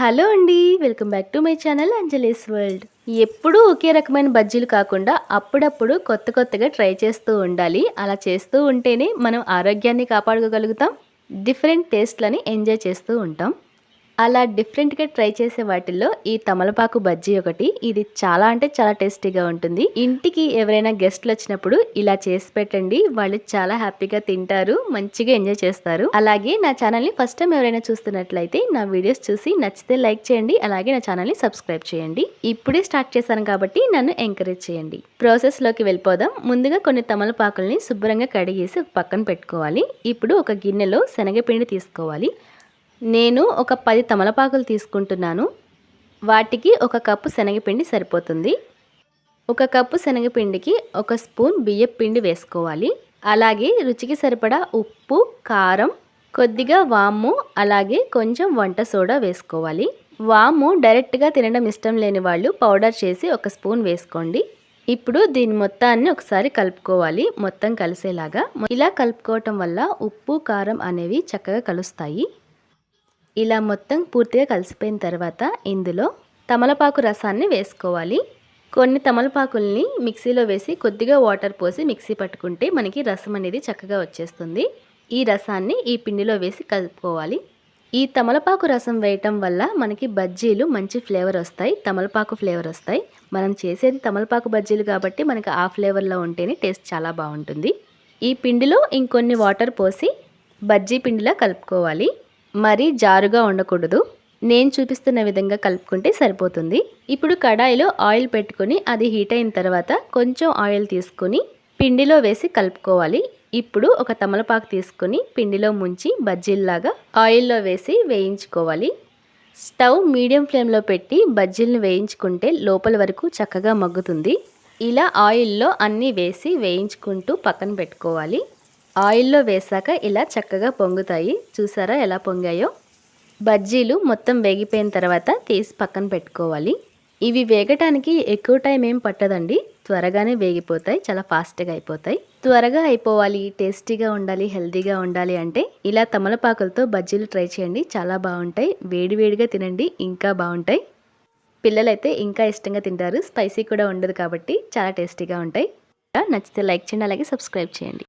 Hello అండి welcome back to my channel Anjali's world. ఎప్పుడూ ఒకే రకమైన బజ్జీలు కాకుండా అప్పుడప్పుడు కొత్త కొత్తగా ట్రై చేస్తూ ఉండాలి. అలా చేస్తూ ఉంటేనే మనం ఆరోగ్యాన్ని కాపాడుకోగలుగుతాం డిఫరెంట్ టేస్ట్లని ఎంజాయ్ చేస్తూ ఉంటాం. అలా డిఫరెంట్గా ట్రై చేసే వాటిల్లో ఈ తమలపాకు బజ్జీ ఒకటి ఇది చాలా అంటే చాలా టేస్టీగా ఉంటుంది. ఇంటికి ఎవరైనా గెస్ట్లు వచ్చినప్పుడు ఇలా చేసి పెట్టండి వాళ్ళు చాలా హ్యాపీగా తింటారు మంచిగా ఎంజాయ్ చేస్తారు. అలాగే నా ఛానల్ని ఫస్ట్ టైం ఎవరైనా చూస్తున్నట్లయితే నా వీడియోస్ చూసి నచ్చితే లైక్ చేయండి అలాగే నా ఛానల్ని సబ్స్క్రైబ్ చేయండి. ఇప్పుడే స్టార్ట్ చేశాను కాబట్టి నన్ను ఎంకరేజ్ చేయండి. ప్రాసెస్లోకి వెళ్ళిపోదాం. ముందుగా కొన్ని తమలపాకుల్ని శుభ్రంగా కడిగేసి పక్కన పెట్టుకోవాలి. ఇప్పుడు ఒక గిన్నెలో శనగపిండి తీసుకోవాలి. నేను ఒక పది తమలపాకులు తీసుకుంటున్నాను. వాటికి ఒక కప్పు శనగపిండి సరిపోతుంది. ఒక కప్పు శనగపిండికి ఒక స్పూన్ బియ్యం పిండి వేసుకోవాలి. అలాగే రుచికి సరిపడా ఉప్పు కారం కొద్దిగా వాము అలాగే కొంచెం వంట సోడా వేసుకోవాలి. వాము డైరెక్ట్గా తినడం ఇష్టం లేని వాళ్ళు పౌడర్ చేసి ఒక స్పూన్ వేసుకోండి. ఇప్పుడు దీని మొత్తాన్ని ఒకసారి కలుపుకోవాలి మొత్తం కలిసేలాగా. ఇలా కలుపుకోవటం వల్ల ఉప్పు కారం అనేవి చక్కగా కలుస్తాయి. ఇలా మొత్తం పూర్తిగా కలిసిపోయిన తర్వాత ఇందులో తమలపాకు రసాన్ని వేసుకోవాలి. కొన్ని తమలపాకుల్ని మిక్సీలో వేసి కొద్దిగా వాటర్ పోసి మిక్సీ పట్టుకుంటే మనకి రసం అనేది చక్కగా వచ్చేస్తుంది. ఈ రసాన్ని ఈ పిండిలో వేసి కలుపుకోవాలి. ఈ తమలపాకు రసం వేయటం వల్ల మనకి బజ్జీలు మంచి ఫ్లేవర్ వస్తాయి తమలపాకు ఫ్లేవర్ వస్తాయి. మనం చేసేది తమలపాకు బజ్జీలు కాబట్టి మనకి ఆ ఫ్లేవర్లో ఉంటేనే టేస్ట్ చాలా బాగుంటుంది. ఈ పిండిలో ఇంకొన్ని వాటర్ పోసి బజ్జీ పిండిలా కలుపుకోవాలి. మరీ జారుగా ఉండకూడదు. నేను చూపిస్తున్న విధంగా కలుపుకుంటే సరిపోతుంది. ఇప్పుడు కడాయిలో ఆయిల్ పెట్టుకొని అది హీట్ అయిన తర్వాత కొంచెం ఆయిల్ తీసుకొని పిండిలో వేసి కలుపుకోవాలి. ఇప్పుడు ఒక తమలపాకు తీసుకొని పిండిలో ముంచి బజ్జీల్లాగా ఆయిల్లో వేసి వేయించుకోవాలి. స్టవ్ మీడియం ఫ్లేమ్లో పెట్టి బజ్జీలను వేయించుకుంటే లోపల వరకు చక్కగా మగ్గుతుంది. ఇలా ఆయిల్లో అన్నీ వేసి వేయించుకుంటూ పక్కన పెట్టుకోవాలి. ఆయిల్లో వేసాక ఇలా చక్కగా పొంగుతాయి. చూసారా ఎలా పొంగాయో? బజ్జీలు మొత్తం వేగిపోయిన తర్వాత తీసి పక్కన పెట్టుకోవాలి. ఇవి వేగటానికి ఎక్కువ టైం ఏం పట్టదండి. త్వరగానే వేగిపోతాయి చాలా ఫాస్ట్గా అయిపోతాయి. త్వరగా అయిపోవాలి టేస్టీగా ఉండాలి హెల్తీగా ఉండాలి అంటే ఇలా తమలపాకులతో బజ్జీలు ట్రై చేయండి. చాలా బాగుంటాయి. వేడివేడిగా తినండి ఇంకా బాగుంటాయి. పిల్లలైతే ఇంకా ఇష్టంగా తింటారు. స్పైసీ కూడా ఉండదు కాబట్టి చాలా టేస్టీగా ఉంటాయి. నచ్చితే లైక్ చేయండి అలాగే సబ్స్క్రైబ్ చేయండి.